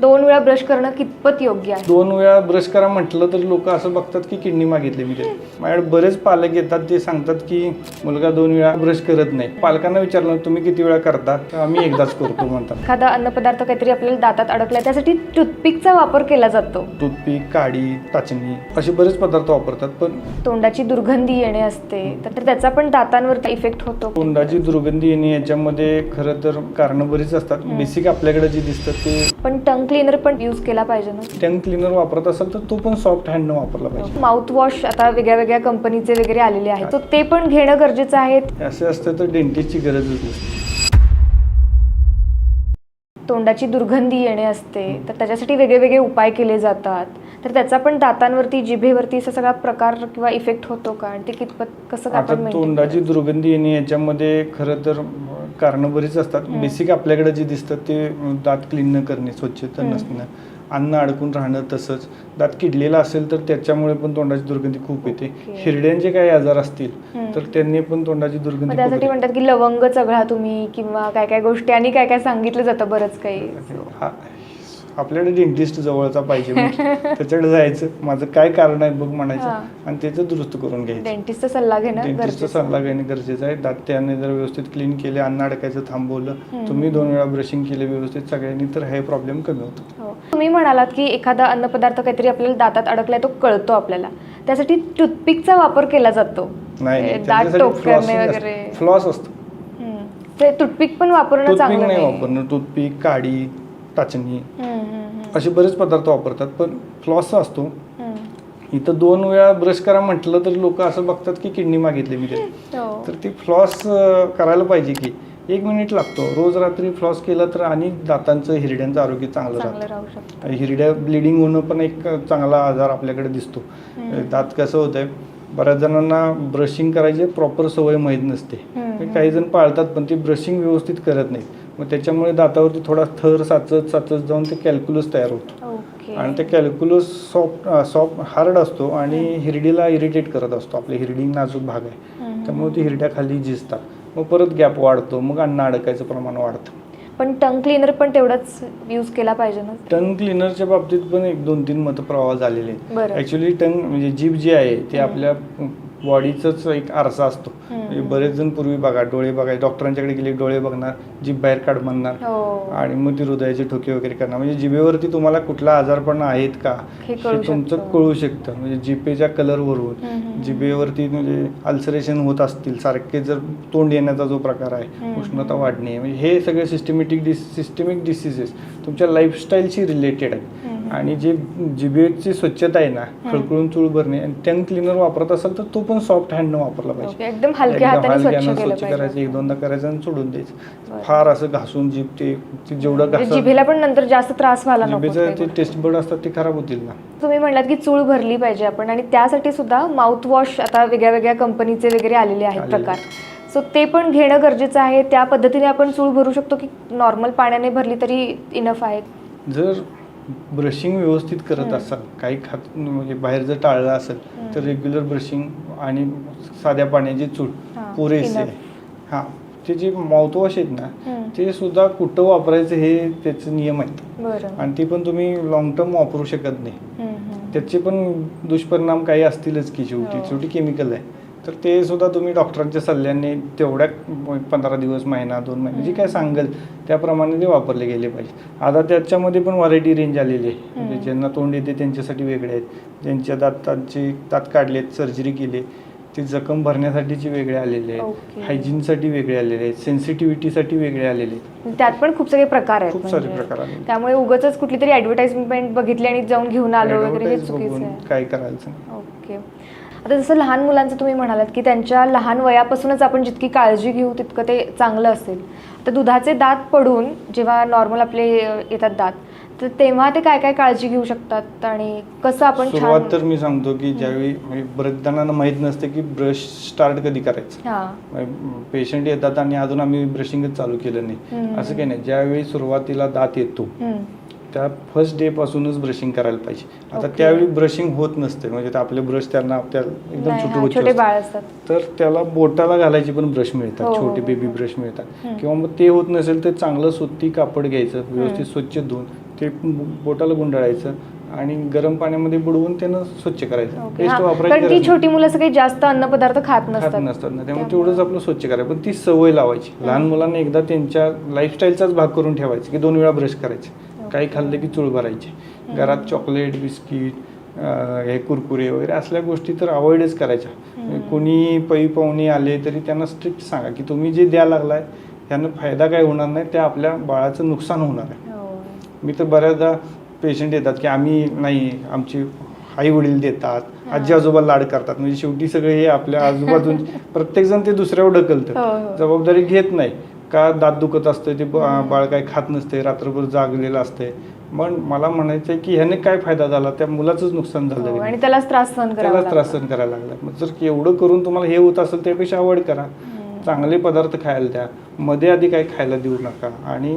दोन वेळा ब्रश करणं कितपत योग्य आहे? दोन वेळा ब्रश करा म्हटलं तर लोक असं बघतात की किडनी मागितली मी ते. माझ्याकडे बरेच पालक येतात ते सांगतात की मुलगा दोन वेळा ब्रश करत नाही. पालकांना विचारलं तुम्ही किती वेळा करता? तर आम्ही एकदाच करतो म्हणतात. एखादा अन्नपदार्थ काहीतरी आपल्याला दातात अडकला त्यासाठी टूथपिकचा वापर केला जातो. टूथपिक काडी टाचणी असे बरेच पदार्थ वापरतात पण तोंडाची दुर्गंधी येणे असते तर त्याचा पण दातांवर इफेक्ट होतो? तोंडाची दुर्गंधी येणे याच्यामध्ये खरं तर कारणं बरीच असतात. बेसिक आपल्याकडे जे दिसतं ते पण टंग क्लीनर पण यूज केला पाहिजे ना? टंग क्लिनर वापरत असेल तर तो पण सॉफ्ट हँडनं वापरला पाहिजे. माउथ वॉश आता वेगळ्या वेगळ्या कंपनीचे वगैरे आलेले आहेत. तर ते पण घेणं गरजेचं आहे? असे असतं तर डेंटिस्टची गरजच नसते. तोंडाची दुर्गंधी येणे असते तर त्याच्यासाठी वेगळे वेगळे उपाय केले जातात. तर त्याचा पण दातांवरती जिभेवरती असा सगळा प्रकार किंवा इफेक्ट होतो का? आणि ते कितपत कसं आता आपण maintain तोंडाची दुर्गंधी येणे याच्यामध्ये खरं तर कारणं बरीच असतात. बेसिक आपल्याकडे जे दिसतं ते दात क्लीन न करणे स्वच्छता. नसणं. अन्न अडकून राहणं तसंच दात किडलेला असेल तर त्याच्यामुळे पण तोंडाची दुर्गंधी खूप येते. हिरड्यांचे काही आजार असतील. तर त्यांनी पण तोंडाची दुर्गंधी त्यासाठी. म्हणतात की लवंग चघळा तुम्ही किंवा काय काय गोष्टी आणि काय काय सांगितलं जातं बरंच काही आपल्याकडे डेंटिस्ट जवळचा पाहिजे त्याच्याकडे जायचं. माझं काय कारण आहे बघ म्हणायचं. आणि त्याचं दुरुस्त करून घ्यायचं. डेंटिस्टचा सल्ला घेणं डेंटिस्टचा गरजेचं सल्ला घेणे गरजेचं आहे. दात त्याने जर व्यवस्थित क्लीन केले अन्न अडकायचं थांबवलं. तुम्ही दोन वेळा ब्रशिंग केले व्यवस्थित सगळ्यांनी तर हे प्रॉब्लेम कमी होतो. हो. तुम्ही म्हणालात की एखादा अन्नपदार्थ काहीतरी आपल्याला दातात अडकलाय तो कळतो आपल्याला. त्यासाठी टूथपिकचा वापर केला जातो. नाही दात करणे वगैरे. फ्लॉस असतो. हम्म. ते टूथपिक पण वापरणं टूथपिक चांगलं नाही नाही. वापरणं. टूथपिक काडी टाचणी. असे बरेच पदार्थ वापरतात पण फ्लॉस असतो. इथं दोन वेळा ब्रश करा म्हटलं तर लोक असं बघतात की किडनी मागितली मी ते हो. तर ती फ्लॉस करायला पाहिजे की एक मिनिट लागतो रोज रात्री फ्लॉस केला तर आणि दातांचं हिरड्यांचं आरोग्य चांगलं राहतं हिरड्या ब्लिडिंग होणं पण एक चांगला आजार आपल्याकडे दिसतो. दात कसं होतंय बऱ्याच जणांना ब्रशिंग करायची प्रॉपर सवय माहीत नसते. काही जण पाळतात पण ती ब्रशिंग व्यवस्थित करत नाहीत मग त्याच्यामुळे दातावरती थोडा थर साचत साचत जाऊन ते कॅल्क्युलस तयार होतो. ओके आणि ते कॅल्क्युलस सॉफ्ट सॉफ्ट हार्ड असतो आणि हिरडीला इरिटेट करत असतो. आपल्या हिरडी नाजूक भाग आहे. त्यामुळे ती हिरड्या खाली झिजतात. मग परत गॅप वाढतो. मग अन्न अडकायचं प्रमाण वाढतं. पण टंग क्लीनर पण तेवढंच यूज केला पाहिजे ना? टंग क्लिनरच्या बाबतीत पण एक दोन तीन मतप्रवाह झालेले आहेत. बरं. ऍक्च्युली टंग म्हणजे जीभ जी आहे ते. आपल्या बॉडीचाच एक आरसा असतो. म्हणजे बरेच जण पूर्वी बघा डोळे बघा डॉक्टरांच्याकडे गेले डोळे बघणार जीभ बाहेर काढ म्हणणार हो आणि मग ती हृदयाचे ठोके वगैरे करणार म्हणजे जिभेवरती तुम्हाला कुठला आजारपण आहेत का हे तुमचं. कळू शकतं म्हणजे जिभेच्या कलरवरून. जिभेवरती म्हणजे अल्सरेशन होत असतील सारखे जर तोंड येण्याचा जो प्रकार आहे. उष्णता वाढणे म्हणजे हे सगळे सिस्टमॅटिक डिस सिस्टमिक डिसिजेस तुमच्या लाईफस्टाईलशी रिलेटेड आहेत. आणि जे जिभेची स्वच्छता आहे ना खळखळून चूळ भरणे आणि टंग क्लिनर वापरत असेल तर तो पण सॉफ्ट हँडनं वापरला पाहिजे. एकदम हलक्या हाताने स्वच्छ करायचं एक दोनदा करायचं आणि सोडून द्यायचं. फार असं घासून जीभ ते जेवढं म्हणजे घासा जिभेला पण नंतर जास्त त्रास व्हायला जिभेचं ते टेस्ट बर्ड असतात ते खराब होतील ना. तुम्ही म्हणलात की चूळ भरली पाहिजे आपण आणि त्यासाठी सुद्धा माउथ वॉश आता वेगळ्या वेगळ्या कंपनीचे वगैरे आलेले आहेत. प्रकार. सो ते पण घेणं गरजेचं आहे. त्या पद्धतीने आपण चूळ भरू शकतो की नॉर्मल पाण्याने भरली तरी इनफ आहे? जर ब्रशिंग व्यवस्थित करत. असाल काही खात म्हणजे बाहेर जर टाळलं असेल. तर रेग्युलर ब्रशिंग आणि साध्या पाण्याची हां, पुरेसे हां ते जे माउथवॉश आहेत ना. ते सुद्धा कुठं वापरायचं हे त्याचे नियम आहेत आणि ते पण तुम्ही लॉंग टर्म वापरू शकत नाही. त्याचे पण दुष्परिणाम काही असतीलच की शेवटी हो. शेवटी केमिकल आहे तर ते सुद्धा तुम्ही डॉक्टरांच्या सल्ल्याने तेवढ्या पंधरा दिवस महिना दोन महिने जे काय सांगेल त्याप्रमाणे ते वापरले गेले पाहिजे. आता त्याच्यामध्ये पण व्हरायटी रेंज आलेली आहे. म्हणजे. ज्यांना तोंड येते त्यांच्यासाठी वेगळे आहेत. ज्यांच्या दातांचे दात काढलेत सर्जरी केली ते जखम भरण्यासाठीचे वेगळे आलेले आहेत. हायजीनसाठी वेगळे आलेले आहेत. सेन्सिटिव्हिटीसाठी वेगळे आलेले आहेत. त्यात पण खूप सगळे प्रकार आहेत खूप सारे म्हणजे. प्रकार आलेले त्यामुळे उगाच कुठली तरी ऍडव्हर्टाइजमेंट बघितली आणि जाऊन घेऊन आलो वगैरे काय करायचं ओके. आता जसं लहान मुलांचं तुम्ही म्हणालात की त्यांच्या लहान वयापासूनच आपण जितकी काळजी घेऊ तितकं ते चांगलं असेल. तर दुधाचे दात पडून जेव्हा नॉर्मल आपले येतात दात तर तेव्हा ते काय काय काळजी घेऊ शकतात आणि कसं आपण सुरुवात तर मी सांगतो की ज्यावेळी म्हणजे बरेच जणांना माहीत नसते की ब्रश स्टार्ट कधी करायचं. हां. पेशंट येतात आणि अजून आम्ही ब्रशिंगच चालू केलं नाही. असं काही नाही. ज्यावेळी सुरुवातीला दात येतो. त्या फर्स्ट डे पासूनच ब्रशिंग करायला पाहिजे. आता. त्यावेळी ब्रशिंग होत नसते. म्हणजे ते आपले ब्रश त्यांना त्या एकदम नाही, छोटे हां, छोटे. बाळ असतात. तर त्याला बोटाला घालायचे पण ब्रश हो, मिळतात. हो, छोटे हो, बेबी. ब्रश मिळतात. हम्म. किंवा मग ते होत नसेल तर चांगलं सुती कापड घ्यायचं व्यवस्थित स्वच्छ धुवून ते बोटाला गुंडाळायचं आणि गरम पाण्यामध्ये बुडवून त्यानं स्वच्छ करायचं. ओके पेस्ट हा, वापरायची कारण गरज ती नाही. छोटी मुलं असं काही जास्त अन्नपदार्थ खात खात नसतात. नसतात. ना त्यामुळे त्यामुळे- तेवढंच आपलं स्वच्छ करायचं. पण ती सवय लावायची. लहान मुलांना एकदा त्यांच्या लाईफस्टाईलचाच भाग करून ठेवायचं की दोन वेळा ब्रश करायचे. काही खाल्लं की चूळ भरायची. घरात चॉकलेट बिस्किट हे कुरकुरे वगैरे असल्या गोष्टी तर अवॉइडच करायच्या. कोणी पै पाहुणे आले तरी त्यांना स्ट्रिक्ट सांगा की तुम्ही जे द्या लागलाय त्यानं फायदा काय होणार नाही त्या आपल्या बाळाचं नुकसान होणार आहे. हो. मी तर बऱ्याचदा पेशंट येतात की आम्ही नाही आमचे आई वडील देतात आजी आजोबा लाड करतात. म्हणजे शेवटी सगळे हे आपल्या आजूबाजून प्रत्येकजण ते दुसऱ्यावर हो, ढकलतं हो. जबाबदारी घेत नाही. का दात दुखत असतं ते बाळ काय खात नसते रात्रभर जागलेलं असते मग मला म्हणायचं आहे की ह्याने काय फायदा झाला? त्या मुलाचंच नुकसान झालं हो, आणि नाही. त्यालाच त्रास सहन त्याला त्रास. सहन करायला लागला. मग जर एवढं करून तुम्हाला हे होत असेल त्यापेक्षा अवॉइड करा. चांगले पदार्थ खायला द्या. मध्ये आधी काही खायला देऊ नका. आणि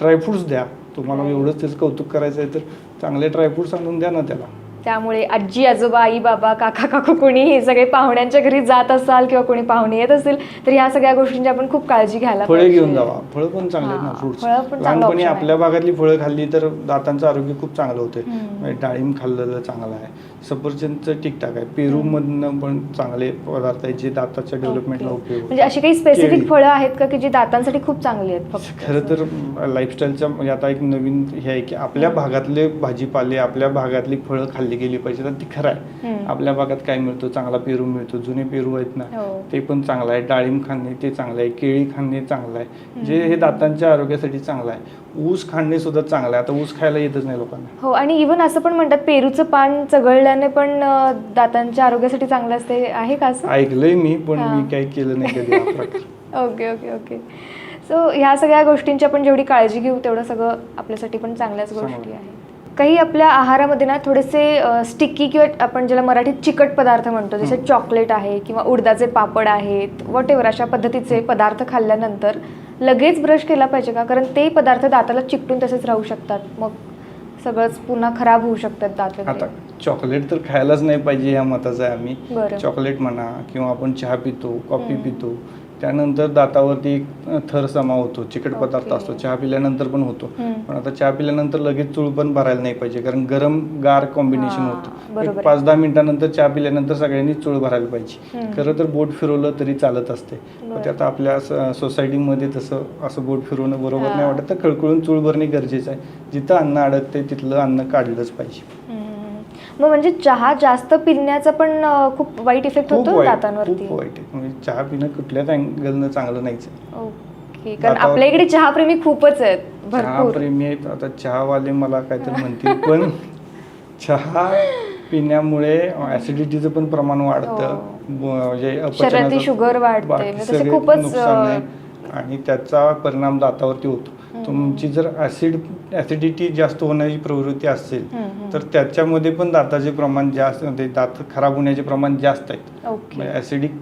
ड्रायफ्रुट्स द्या. तुम्हाला एवढंच त्याचं कौतुक करायचं आहे तर चांगले ड्रायफ्रुट्स आणून द्या ना त्याला. त्यामुळे आजी आजोबा आई बाबा काका काकू कोणी हे सगळे पाहुण्यांच्या घरी जात असाल किंवा कोणी पाहुणे येत असेल तर ह्या सगळ्या गोष्टींची आपण खूप काळजी घ्यायला फळे. घेऊन जावा फळं पण चांगले आहेत ना फ्रुट्स फळं पण चांगलं लहानपणी option आहे. आपल्या भागातली फळं खाल्ली तर दातांचं आरोग्य खूप चांगलं होतं. म्हणजे डाळिंब खाल्लेलं चांगलं आहे सफरचंदचं ठीकठाक आहे पेरूमधनं पण चांगले पदार्थ आहेत जे दाताच्या डेव्हलपमेंटला. उपयोग म्हणजे अशी काही केळी. स्पेसिफिक फळं आहेत का की जी दातांसाठी खूप चांगली आहेत फक्त खरं तर लाईफस्टाईलच्या म्हणजे आता एक नवीन हे आहे की आपल्या भागातले भाजीपाले आपल्या भागातली फळं खाल्ली गेली पाहिजे तर ती खरं आहे. आपल्या भागात काय मिळतो? चांगला पेरू मिळतो जुने पेरू आहेत ना हो. ते पण चांगलं आहे. डाळिंब खाणे ते चांगलं आहे. केळी खाणे चांगलं आहे. जे हे दातांच्या आरोग्यासाठी चांगलं आहे. ऊस खाणे सुद्धा चांगलं आहे. आता ऊस खायला येतच नाही लोकांना. हो आणि इवन असं पण म्हणतात पेरूचं पान चघळल्याने पण दातांच्या आरोग्यासाठी चांगलं असते. आहे का असं? ऐकलंय मी पण. मी काही केलं नाही कधी ओके ओके ओके. सो ह्या सगळ्या गोष्टींची आपण जेवढी काळजी घेऊ तेवढं सगळं आपल्यासाठी पण चांगल्याच गोष्टी चांगलं. काही आपल्या आहारामध्ये ना थोडेसे स्टिकी किंवा आपण ज्याला मराठीत चिकट पदार्थ म्हणतो जसे. चॉकलेट आहे किंवा उडदाचे पापड आहेत वॉट एव्हर अशा पद्धतीचे पदार्थ खाल्ल्यानंतर लगेच ब्रश केला पाहिजे का कारण ते पदार्थ दाताला चिकटून तसेच राहू शकतात मग सगळंच पुन्हा खराब होऊ शकतात दात आता चॉकलेट तर खायलाच नाही पाहिजे ह्या मताचं आहे आम्ही बरं. चॉकलेट म्हणा किंवा आपण चहा पितो कॉफी. पितो त्यानंतर दातावरती एक थर समा होतो चिकट पदार्थ. असतो चहा पिल्यानंतर पण होतो. पण आता चहा पिल्यानंतर लगेच चूळ पण भरायला नाही पाहिजे कारण गरम गार कॉम्बिनेशन होतं एक. पाच दहा मिनिटानंतर चहा पिल्यानंतर सगळ्यांनी चूळ भरायला पाहिजे. खरं तर बोट फिरवलं तरी चालत असते ते आता आपल्या सोसायटीमध्ये तसं असं बोट फिरवणं बरोबर. नाही वाटत तर खळखळून चूळ भरणे गरजेचं आहे जिथं अन्न अडकते तिथलं अन्न काढलंच पाहिजे. मग म्हणजे चहा जास्त पिण्याचा पण खूप वाईट इफेक्ट खूप होतो वाईट दातांवरती खूप वाईट आहे म्हणजे चहा पिणं कुठल्याच अँगलनं चांगलं नाहीच आहे ओके कारण दातावर- आपल्या इकडे चहाप्रेमी खूपच आहेत चहा भरपूर प्रेमी आहेत आता चहावाले मला काहीतरी म्हणतील पण चहा पिण्यामुळे ऍसिडिटीचं पण प्रमाण वाढतं हो. ब- म्हणजे शरीरातली शुगर वाढते. बाकी म्हणजे तसे सगळे खूपच, नुकसान आहे. आणि त्याचा परिणाम दातावरती होतो. तुमची जर ऍसिड ऍसिडिटी जास्त होण्याची प्रवृत्ती असेल. तर त्याच्यामध्ये पण दाताचे प्रमाण जास्त म्हणजे दात खराब होण्याचे प्रमाण जास्त आहेत ओके ॲसिडिक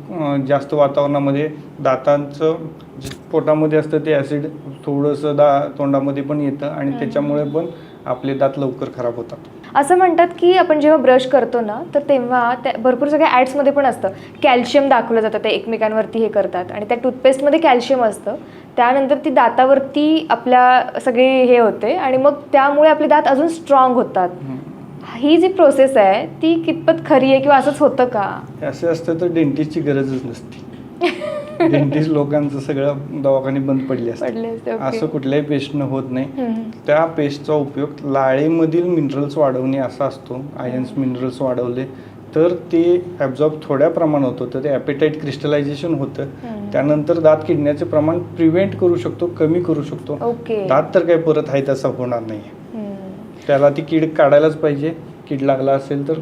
जास्त वातावरणामध्ये दातांचं जे पोटामध्ये असतं ते ॲसिड थोडंसं दा तोंडामध्ये पण येतं आणि. त्याच्यामुळे पण आपले दात लवकर खराब होतात असं म्हणतात की आपण जेव्हा ब्रश करतो ना तर तेव्हा त्या भरपूर सगळ्या ॲड्समध्ये पण असतं. कॅल्शियम दाखवलं जातं ते एकमेकांवरती हे करतात. आणि त्या टूथपेस्टमध्ये कॅल्शियम असतं. त्यानंतर ती दातावरती आपल्या सगळे हे होते आणि मग त्यामुळे आपले दात अजून स्ट्रॉंग होतात. ही जी प्रोसेस आहे ती कितपत खरी आहे किंवा असंच होतं का? असे असतं तर डेंटिस्टची गरजच नसते. डेंटिस्ट लोकांचं सगळं दवाखाने बंद पडले असते. असं कुठल्याही पेस्टनं होत नाही. त्या पेस्टचा उपयोग लाळेमधील मिनरल्स वाढवणे असा असतो. आयन्स मिनरल्स वाढवले तर ते ॲब्झॉर्ब थोड्या प्रमाणात होतं. तर ते ॲपेटाईट क्रिस्टलायझेशन होतं. त्यानंतर दात किडण्याचे प्रमाण प्रिव्हेंट करू शकतो कमी करू शकतो. दात तर काही परत आहे तसा होणार नाही. त्याला ती कीड काढायलाच पाहिजे. कीड लागला असेल तर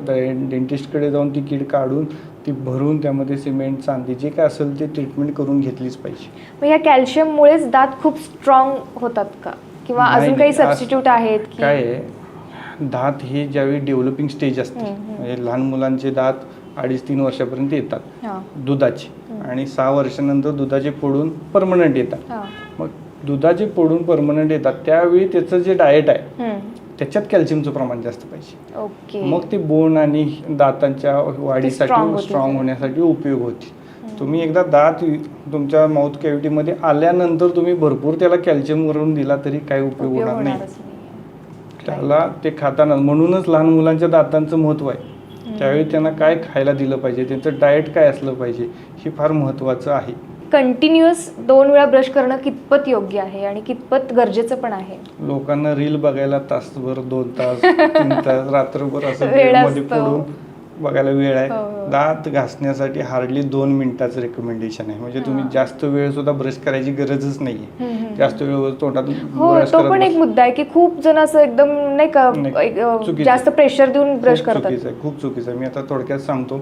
डेंटिस्टकडे जाऊन ती कीड काढून ती भरून त्यामध्ये सिमेंट चांदी जे काय असेल ते ट्रीटमेंट करून घेतलीच पाहिजे मग या कॅल्शियममुळेच दात खूप स्ट्रॉंग होतात का किंवा नाही, अजून काही. आज सबस्टिट्यूट आहेत की काय आहे दात हे ज्यावेळी डेव्हलपिंग स्टेज असते हम्म, हम्म. म्हणजे लहान मुलांचे दात अडीच तीन वर्षापर्यंत येतात हां दुधाचे. आणि सहा वर्षानंतर दुधाचे फोडून परमनंट येतात हां मग दुधाचे फोडून परमनंट येतात त्यावेळी त्याचं जे डाएट आहे हम्म. त्याच्यात कॅल्शियमचं प्रमाण जास्त पाहिजे. ओके. मग ते बोन आणि दातांच्या strong वाढीसाठी होतील. स्ट्रॉंग होण्यासाठी उपयोग होते. तुम्ही एकदा दात तुमच्या माउथ कॅव्हिटीमध्ये आल्यानंतर तुम्ही भरपूर त्याला कॅल्शियम वरून दिला तरी काही उपयोग उपयोग होणार नाही. होणारच नाही. त्याला ते खाताना म्हणूनच लहान मुलांच्या दातांचं महत्त्व आहे. त्यावेळी त्यांना काय खायला दिलं पाहिजे? त्यांचं डाएट काय असलं पाहिजे? हे फार महत्त्वाचं आहे. कंटिन्युअस दोन वेळा ब्रश करणं कितपत योग्य आहे आणि कितपत गरजेचं पण आहे लोकांना रील बघायला तासभर दोन तास तीन तास रात्रभर असं वेळ. पडून बघायला वेळ हो, आहे हो. दात घासण्यासाठी हार्डली दोन मिनिटाचं रेकमेंडेशन आहे म्हणजे तुम्ही हा. जास्त वेळ सुद्धा ब्रश करायची गरजच नाहीये. जास्त वेळ तोंडातून हो तो पण एक मुद्दा आहे की खूप जण असं एकदम नाही का. जास्त प्रेशर देऊन ब्रश करतात चुकीचं आहे खूप चुकीचं आहे मी आता थोडक्यात सांगतो.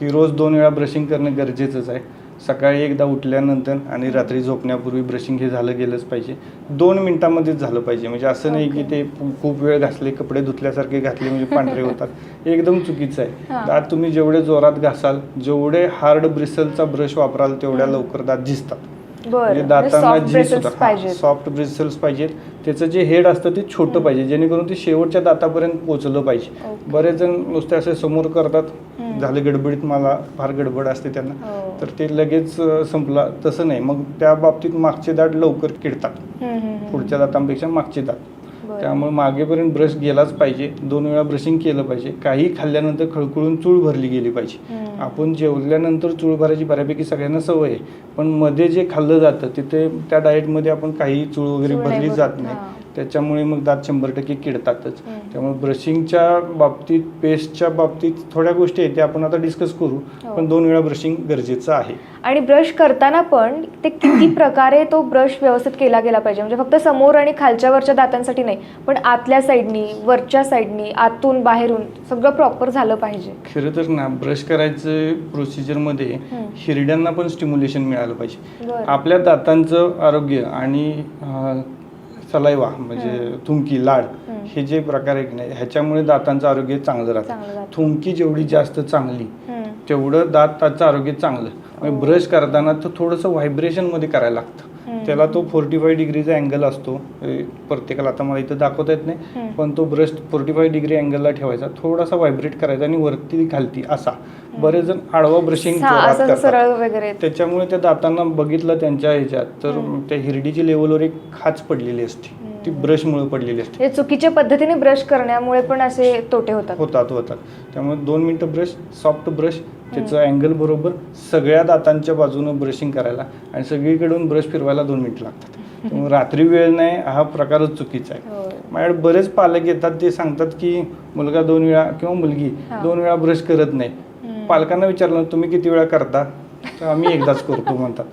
की रोज दोन वेळा ब्रशिंग करणं गरजेचंच आहे सकाळी एकदा उठल्यानंतर आणि रात्री झोपण्यापूर्वी ब्रशिंग हे झालं गेलंच पाहिजे. दोन मिनिटामध्येच झालं पाहिजे. म्हणजे असं नाही की ते खूप वेळ घासले कपडे धुतल्यासारखे घातले म्हणजे पांढरे होतात. एकदम चुकीचं आहे. दात तुम्ही जेवढे जोरात घासाल जेवढे हार्ड ब्रिसलचा ब्रश वापराल तेवढ्या. लवकर दात झिजतात. म्हणजे म्हणजे दातांना soft जी bristles सुद्धा पाहिजेत. सॉफ्ट ब्रिसल्स पाहिजेत. त्याचं जे हेड असतं ते छोटं. पाहिजे जेणेकरून ते शेवटच्या दातापर्यंत पोहोचलं पाहिजे ओके. बरेच जण नुसते असे समोर करतात हम्म. झाले गडबडीत मला फार गडबड असते त्यांना हो. तर ते लगेच अं, संपला तसं नाही मग त्या बाबतीत मागचे दात लवकर किडतात हम्म, हम्म, हम्म. पुढच्या दातांपेक्षा मागचे दात. त्यामुळे मागेपर्यंत ब्रश गेलाच पाहिजे. दोन वेळा ब्रशिंग केलं पाहिजे. काही खाल्ल्यानंतर खळखळून चूळ भरली गेली पाहिजे. आपण जेवल्यानंतर चूळ भरायची बऱ्यापैकी सगळ्यांना सवय आहे. पण मध्ये जे खाल्लं जातं तिथे त्या डाएटमध्ये आपण काही चूळ वगैरे भरली जात नाही. त्याच्यामुळे मग दात शंभर टक्के किडतातच. त्यामुळे ब्रशिंगच्या बाबतीत पेस्टच्या बाबतीत थोड्या गोष्टी आहेत त्या आपण आता डिस्कस करू हो. पण दोन वेळा ब्रशिंग गरजेचं आहे आणि ब्रश करताना पण ते किती प्रकारे तो ब्रश व्यवस्थित केला गेला पाहिजे म्हणजे फक्त समोर आणि खालच्या वरच्या दातांसाठी नाही पण आतल्या साईडनी वरच्या साईडनी आतून बाहेरून सगळं प्रॉपर झालं पाहिजे खरं तर ना ब्रश करायचं प्रोसिजरमध्ये. हिरड्यांना पण स्टिम्युलेशन मिळालं पाहिजे. आपल्या दातांचं आरोग्य आणि सलायवा म्हणजे थुंकी लाड. हे जे प्रकार आहे की नाही ह्याच्यामुळे दातांचं आरोग्य चांगलं राहतं. थुंकी जेवढी जास्त चांगली. तेवढं दाताचं आरोग्य चांगलं हो. म्हणजे ब्रश करताना तो थोडंसं व्हायब्रेशनमध्ये करायला लागतं. त्याला तो फोर्टी फाय डिग्रीचा अँगल असतो प्रत्येकाला आता मला इथं दाखवता येत नाही. पण तो ब्रश फोर्टी फाय डिग्री अँगलला ठेवायचा. थोडासा व्हायब्रेट करायचा आणि वरती खालती असा. बरेच जण आडवा ब्रशिंग हा, असं असं सरळ वगैरे. त्याच्यामुळे त्या दातांना बघितलं त्यांच्या ह्याच्यात तर. त्या हिरडीची लेवलवर एक खाच पडलेली असते. ती. ब्रशमुळे पडलेली असते. हे चुकीच्या पद्धतीने ब्रश करण्यामुळे पण असे तोटे होतात. होतात होतात. त्यामुळे दोन मिनटं ब्रश सॉफ्ट ब्रश त्याचं अँगल बरोबर सगळ्या दातांच्या बाजूनं ब्रशिंग करायला आणि सगळीकडून ब्रश फिरवायला दोन मिनिटं लागतात रात्री वेळ नाही हा प्रकारच चुकीचा आहे होय. माझ्याकडे बरेच पालक येतात ते सांगतात की मुलगा दोन वेळा किंवा मुलगी हा. दोन वेळा ब्रश करत नाही. पालकांना विचारलं तुम्ही किती वेळा करता तर आम्ही एकदाच करतो म्हणतात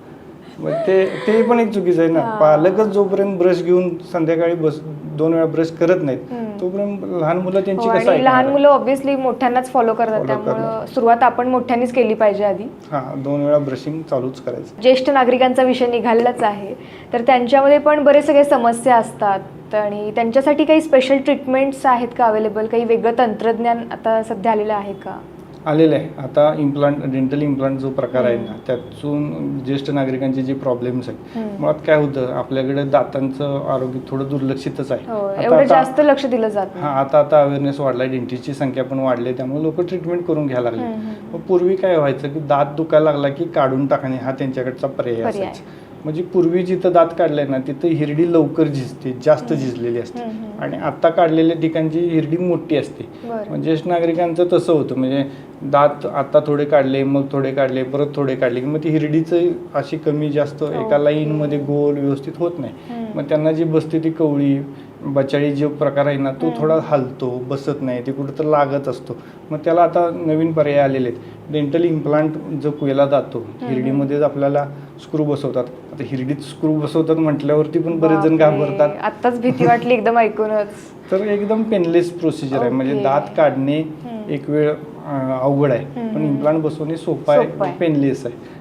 मग ते ते पण एक चुकीचं आहे ना. पालकच जोपर्यंत ब्रश घेऊन संध्याकाळी बस दोन वेळा ब्रश करत नाहीत. तोपर्यंत लहान मुलं त्यांची हो, कसं आणि लहान? मुलं ऑब्व्हियसली मोठ्यांनाच फॉलो करतात त्यामुळं. सुरुवात आपण मोठ्यांनीच केली पाहिजे आधी हा दोन वेळा ब्रशिंग चालूच करायचं ज्येष्ठ नागरिकांचा विषय निघालेलाच आहे तर त्यांच्यामध्ये पण बरेच सगळे समस्या असतात आणि त्यांच्यासाठी काही स्पेशल ट्रीटमेंट्स आहेत का अवेलेबल काही वेगळं तंत्रज्ञान आता सध्या आलेलं आहे का आलेलं आहे आता इम्प्लांट डेंटल इम्प्लांट जो प्रकार आहे ना. त्यातून ज्येष्ठ नागरिकांचे जे प्रॉब्लेम्स आहेत. मुळात काय होतं आपल्याकडे दातांचं आरोग्य थोडं दुर्लक्षितच आहे हो आता- जास्त लक्ष दिलं जात हा आता आता अवेअरनेस वाढलाय डेंटिस्टची संख्या पण वाढली त्यामुळे लोक ट्रीटमेंट करून घ्यायला लागले पूर्वी काय व्हायचं की दात दुखायला लागला की काढून टाकणे हा त्यांच्याकडचा पर्याय पर्याय. असायचा म्हणजे पूर्वी जिथं दात काढलाय ना तिथं हिरडी लवकर झिजते जास्त. झिजलेली असते. आणि आता काढलेल्या ठिकाणची हिरडी मोठी असते बरं म्हणजे ज्येष्ठ नागरिकांचं तसं होतं म्हणजे दात आता थोडे काढले मग थोडे काढले परत थोडे काढले की मग ती हिरडीचं अशी कमी जास्त एका ओके. लाईनमध्ये गोल व्यवस्थित होत नाही हम्म. मग त्यांना जी बसते ती कवळी बचाळी जो प्रकार आहे ना तो. थोडा हलतो बसत नाही ते कुठं तर लागत असतो मग त्याला आता नवीन पर्याय आलेले आहेत डेंटल इम्प्लांट जो केला जातो. हिरडीमध्येच आपल्याला स्क्रू बसवतात आता हिरडीत स्क्रू बसवतात म्हटल्यावरती पण बरेच जण घाबरतात आत्ताच भीती वाटली एकदम ऐकूनच तर एकदम पेनलेस प्रोसिजर आहे म्हणजे. दात काढणे. एक वेळ अवघड आहे. पण इम्प्लांट बसवणे सोपं आहे. पेनलेस आहे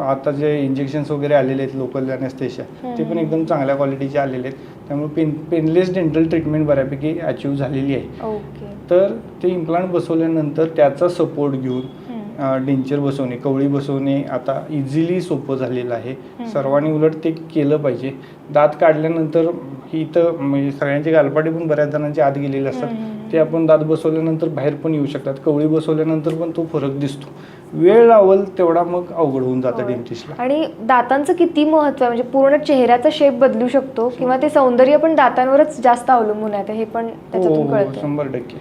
आता जे इंजेक्शन्स वगैरे आलेले आहेत लोकल अनेस्थेशिया ते पण. एकदम चांगल्या क्वालिटीचे आलेले आहेत त्यामुळे पेन पेनलेस डेंटल ट्रीटमेंट बऱ्यापैकी अचीव झालेली आहे. ओके. तर ते इम्प्लांट बसवल्यानंतर त्याचा सपोर्ट घेऊन. डेंचर बसवणे कवळी बसवणे आता इझिली सोपं झालेलं आहे. सर्वांनी उलट ते केलं पाहिजे. दात काढल्यानंतर की इथं म्हणजे सगळ्यांची गालपाटी पण बऱ्याच जणांची आत गेलेली असतात. ते आपण दात बसवल्यानंतर बाहेर पण येऊ शकतात कवळी बसवल्यानंतर पण तो फरक दिसतो. वेळ लावल तेवढा मग अवघड होऊन जातं. डेंटिस्टला आणि दातांचं किती महत्त्व आहे? म्हणजे पूर्ण चेहऱ्याचा शेप बदलू शकतो किंवा ते सौंदर्य पण दातांवरच जास्त अवलंबून आहे हे पण त्याच्यातून हो कळतं. शंभर टक्के.